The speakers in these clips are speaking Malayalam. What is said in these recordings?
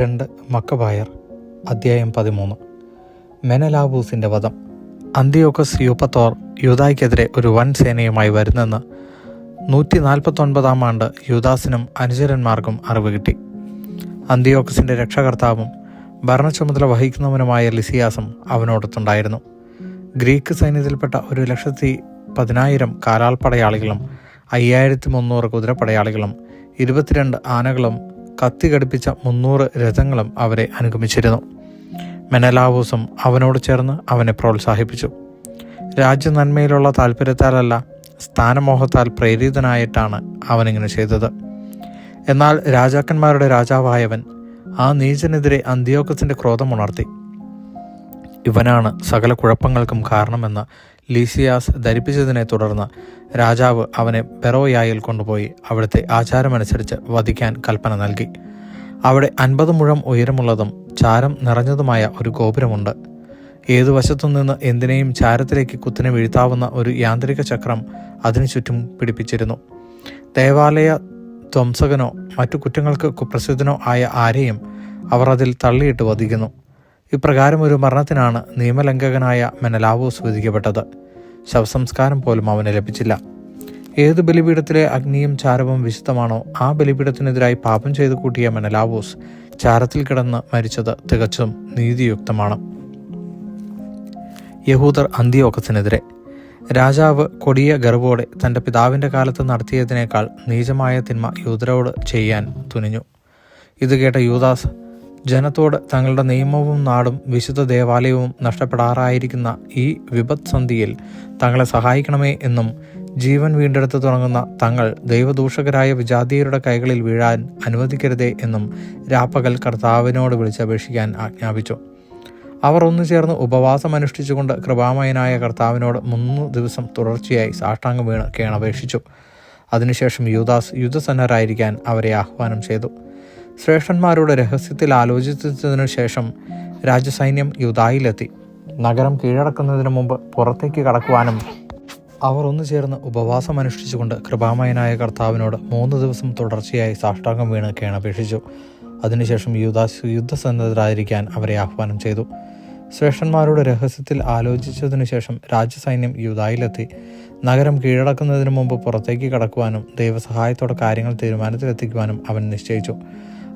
രണ്ട് മക്കബായർ അദ്ധ്യായം പതിമൂന്ന്. മെനലാബൂസിന്റെ വധം. അന്തിയോക്കസ് യൂപ്പത്തോർ യൂതായ്ക്കെതിരെ ഒരു വൻ സേനയുമായി വരുന്നെന്ന് നൂറ്റി നാൽപ്പത്തൊൻപതാം ആണ്ട് യൂദാസിനും അനുചരന്മാർക്കും അറിവ് കിട്ടി. അന്തിയോക്കസിന്റെ രക്ഷകർത്താവും ഭരണചുമതല വഹിക്കുന്നവനുമായ ലിസിയാസും അവനോടൊത്തുണ്ടായിരുന്നു. ഗ്രീക്ക് സൈന്യത്തിൽപ്പെട്ട ഒരു ലക്ഷത്തി പതിനായിരം കാലാൾപ്പടയാളികളും അയ്യായിരത്തി മുന്നൂറ് കുതിരപ്പടയാളികളും ഇരുപത്തിരണ്ട് ആനകളും കത്തി ഘടിപ്പിച്ച മുന്നൂറ് രഥങ്ങളും അവരെ അനുഗമിച്ചിരുന്നു. മെനലാവൂസും അവനോട് ചേർന്ന് അവനെ പ്രോത്സാഹിപ്പിച്ചു. രാജ്യ നന്മയിലുള്ള താല്പര്യത്താലല്ല സ്ഥാനമോഹത്താൽ പ്രേരിതനായിട്ടാണ് അവനിങ്ങനെ ചെയ്തത്. എന്നാൽ രാജാക്കന്മാരുടെ രാജാവായവൻ ആ നീചനെതിരെ അന്ത്യോക്കത്തിന്റെ ക്രോധം ഉണർത്തി. ഇവനാണ് സകല കുഴപ്പങ്ങൾക്കും കാരണമെന്ന് ലീസിയാസ് ധരിപ്പിച്ചതിനെ തുടർന്ന് രാജാവ് അവനെ പെറോയായിൽ കൊണ്ടുപോയി അവിടുത്തെ ആചാരമനുസരിച്ച് വധിക്കാൻ കൽപ്പന നൽകി. അവിടെ അൻപത് മുഴം ഉയരമുള്ളതും ചാരം നിറഞ്ഞതുമായ ഒരു ഗോപുരമുണ്ട്. ഏതു വശത്തുനിന്ന് എന്തിനേയും ചാരത്തിലേക്ക് കുത്തിനെ വീഴ്ത്താവുന്ന ഒരു യാന്ത്രിക ചക്രം അതിനു ചുറ്റും പിടിപ്പിച്ചിരുന്നു. ദേവാലയ ധ്വംസകനോ മറ്റു കുറ്റങ്ങൾക്ക് കുപ്രസിദ്ധനോ ആയ ആരെയും അവർ അതിൽ തള്ളിയിട്ട് വധിക്കുന്നു. ഇപ്രകാരം ഒരു മരണത്തിനാണ് നിയമലംഘകനായ മെനലാവോസ് വിധിക്കപ്പെട്ടത്. ശവസംസ്കാരം പോലും അവന് ലഭിച്ചില്ല. ഏത് ബലിപീഠത്തിലെ അഗ്നിയും ചാരവും വിശുദ്ധമാണോ ആ ബലിപീഠത്തിനെതിരായി പാപം ചെയ്തു കൂട്ടിയ മെനലാവോസ് ചാരത്തിൽ കിടന്ന് മരിച്ചത് തികച്ചും നീതിയുക്തമാണ്. യഹൂദർ അന്തിയോക്കസിനെതിരെ രാജാവ് കൊടിയ ഗർവോടെ തന്റെ പിതാവിന്റെ കാലത്ത് നടത്തിയതിനേക്കാൾ നീചമായ തിന്മ യൂദരോട് ചെയ്യാൻ തുനിഞ്ഞു. ഇത് കേട്ട യൂദാസ് ജനത്തോട് തങ്ങളുടെ നിയമവും നാടും വിശുദ്ധ ദേവാലയവും നഷ്ടപ്പെടാറായിരിക്കുന്ന ഈ വിപത്സന്ധിയിൽ തങ്ങളെ സഹായിക്കണമേ എന്നും ജീവൻ വീണ്ടെടുത്ത് തുടങ്ങുന്ന തങ്ങൾ ദൈവദൂഷകരായ വിജാതീയരുടെ കൈകളിൽ വീഴാൻ അനുവദിക്കരുതേ എന്നും രാപ്പകൽ കർത്താവിനോട് വിളിച്ചപേക്ഷിക്കാൻ ആജ്ഞാപിച്ചു. അവർ ഒന്നു ചേർന്ന് ഉപവാസം അനുഷ്ഠിച്ചുകൊണ്ട് കൃപാമയനായ കർത്താവിനോട് മൂന്ന് ദിവസം തുടർച്ചയായി സാഷ്ടാംഗം വീണ് കേണപേക്ഷിച്ചു. അതിനുശേഷം യൂദാസ് യുദ്ധസന്നരായിരിക്കാൻ അവരെ ആഹ്വാനം ചെയ്തു. ശ്രേഷ്ഠന്മാരുടെ രഹസ്യത്തിൽ ആലോചിച്ചതിനു ശേഷം രാജസൈന്യം യുദായിലെത്തി. നഗരം കീഴടക്കുന്നതിന് മുമ്പ് പുറത്തേക്ക് കടക്കുവാനും അവർ ഒന്നു ചേർന്ന് ഉപവാസം അനുഷ്ഠിച്ചുകൊണ്ട് കൃപാമയനായ കർത്താവിനോട് മൂന്ന് ദിവസം തുടർച്ചയായി സാഷ്ടാംഗം വീണ് കേണപേക്ഷിച്ചു. അതിനുശേഷം യുദാസ് യുദ്ധസന്നദ്ധരായിരിക്കാൻ അവരെ ആഹ്വാനം ചെയ്തു. ശ്രേഷ്ഠന്മാരുടെ രഹസ്യത്തിൽ ആലോചിച്ചതിനു ശേഷം രാജ്യസൈന്യം യുദായിലെത്തി. നഗരം കീഴടക്കുന്നതിന് മുമ്പ് പുറത്തേക്ക് കടക്കുവാനും ദൈവസഹായത്തോടെ കാര്യങ്ങൾ തീരുമാനത്തിലെത്തിക്കുവാനും അവൻ നിശ്ചയിച്ചു.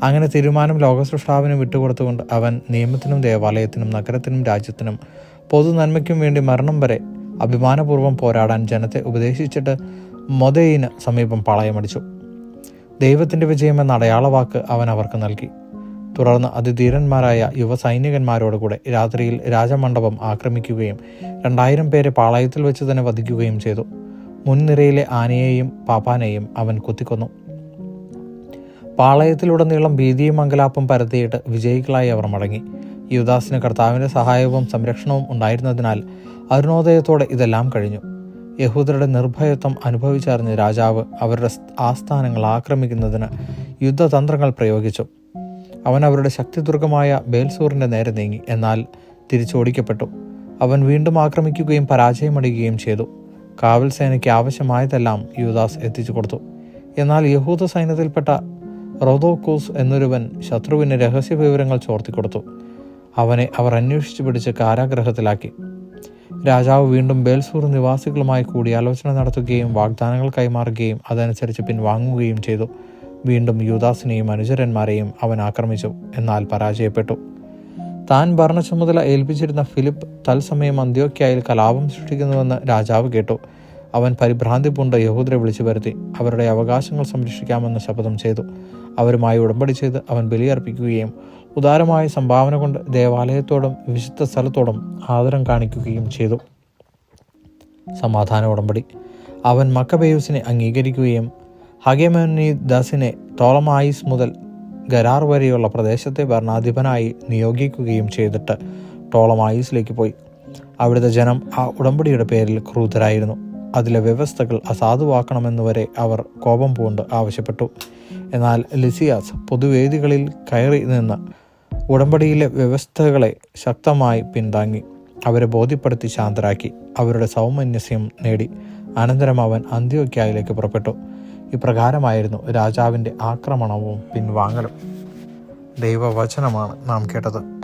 അങ്ങനെ തീരുമാനം ലോകസൃഷ്ടാവിന് വിട്ടുകൊടുത്തുകൊണ്ട് അവൻ നിയമത്തിനും ദേവാലയത്തിനും നഗരത്തിനും രാജ്യത്തിനും പൊതു നന്മയ്ക്കും വേണ്ടി മരണം വരെ അഭിമാനപൂർവം പോരാടാൻ ജനത്തെ ഉപദേശിച്ചിട്ട് മൊതയിന് സമീപം പാളയമടിച്ചു. ദൈവത്തിന്റെ വിജയമെന്ന അടയാളവാക്ക് അവൻ അവർക്ക് നൽകി. തുടർന്ന് അതിധീരന്മാരായ യുവ സൈനികന്മാരോടുകൂടെ രാത്രിയിൽ രാജമണ്ഡപം ആക്രമിക്കുകയും രണ്ടായിരം പേരെ പാളയത്തിൽ വെച്ച് തന്നെ വധിക്കുകയും ചെയ്തു. മുൻനിരയിലെ ആനയെയും പാപ്പാനെയും അവൻ കുത്തിക്കൊന്നു. പാളയത്തിലുടനീളം ഭീതിയും മംഗലാപ്പും പരത്തിയിട്ട് വിജയികളായി അവർ മടങ്ങി. യുദാസിന് കർത്താവിന്റെ സഹായവും സംരക്ഷണവും ഉണ്ടായിരുന്നതിനാൽ അരുണോദയത്തോടെ ഇതെല്ലാം കഴിഞ്ഞു. യഹൂദരുടെ നിർഭയത്വം അനുഭവിച്ചറിഞ്ഞ രാജാവ് അവരുടെ ആസ്ഥാനങ്ങൾ ആക്രമിക്കുന്നതിന് യുദ്ധതന്ത്രങ്ങൾ പ്രയോഗിച്ചു. അവൻ അവരുടെ ശക്തിദുർഗമായ ബേൽസൂറിന്റെ നേരെ നീങ്ങി എന്നാൽ തിരിച്ചോടിക്കപ്പെട്ടു. അവൻ വീണ്ടും ആക്രമിക്കുകയും പരാജയമടിക്കുകയും ചെയ്തു. കാവൽ സേനയ്ക്ക് ആവശ്യമായതെല്ലാം യുദാസ് എത്തിച്ചു കൊടുത്തു. എന്നാൽ യഹൂദ സൈന്യത്തിൽപ്പെട്ട റോദോക്കൂസ് എന്നൊരുവൻ ശത്രുവിന് രഹസ്യ വിവരങ്ങൾ ചോർത്തിക്കൊടുത്തു. അവനെ അവർ അന്വേഷിച്ചു പിടിച്ച് കാരാഗ്രഹത്തിലാക്കി. രാജാവ് വീണ്ടും ബേൽസൂർ നിവാസികളുമായി കൂടി കൂടിയാലോചന നടത്തുകയും വാഗ്ദാനങ്ങൾ കൈമാറുകയും അതനുസരിച്ച് പിൻവാങ്ങുകയും ചെയ്തു. വീണ്ടും യൂദാസിനെയും അനുചരന്മാരെയും അവൻ ആക്രമിച്ചു എന്നാൽ പരാജയപ്പെട്ടു. താൻ ഭരണ ചുമതല ഏൽപ്പിച്ചിരുന്ന ഫിലിപ്പ് തത്സമയം അന്ത്യോക്യായിൽ കലാപം സൃഷ്ടിക്കുന്നുവെന്ന് രാജാവ് കേട്ടു. അവൻ പരിഭ്രാന്തി പൂണ്ട് യഹൂദരെ വിളിച്ചു വരുത്തി അവരുടെ അവകാശങ്ങൾ സംരക്ഷിക്കാമെന്ന് ശപഥം ചെയ്തു. അവരുമായി ഉടമ്പടി ചെയ്ത് അവൻ ബലിയർപ്പിക്കുകയും ഉദാരമായ സംഭാവന കൊണ്ട് ദേവാലയത്തോടും വിശുദ്ധ സ്ഥലത്തോടും ആദരം കാണിക്കുകയും ചെയ്തു. സമാധാന ഉടമ്പടി. അവൻ മക്കബേയൂസിനെ അംഗീകരിക്കുകയും ഹഗേമനി ദാസിനെ ടോളമായിസ് മുതൽ ഗരാർ വരെയുള്ള പ്രദേശത്തെ ഭരണാധിപനായി നിയോഗിക്കുകയും ചെയ്തിട്ട് ടോളമായിസിലേക്ക് പോയി. അവിടുത്തെ ജനം ആ ഉടമ്പടിയുടെ പേരിൽ ക്രൂതരായിരുന്നു അതിലെ വ്യവസ്ഥകൾ അസാധുവാക്കണമെന്നുവരെ അവർ കോപം പൂണ്ട് ആവശ്യപ്പെട്ടു. എന്നാൽ ലിസിയാസ് പൊതുവേദികളിൽ കയറി നിന്ന് ഉടമ്പടിയിലെ വ്യവസ്ഥകളെ ശക്തമായി പിന്താങ്ങി. അവരെ ബോധ്യപ്പെടുത്തി ശാന്തരാക്കി. അവരുടെ സൗമന്യസ്യം നേടി. അനന്തരം അവൻ അന്ത്യോക്യായിലേക്ക് പുറപ്പെട്ടു. ഇപ്രകാരമായിരുന്നു രാജാവിന്റെ ആക്രമണവും പിൻവാങ്ങലും. ദൈവവചനമാണ് നാം കേട്ടത്.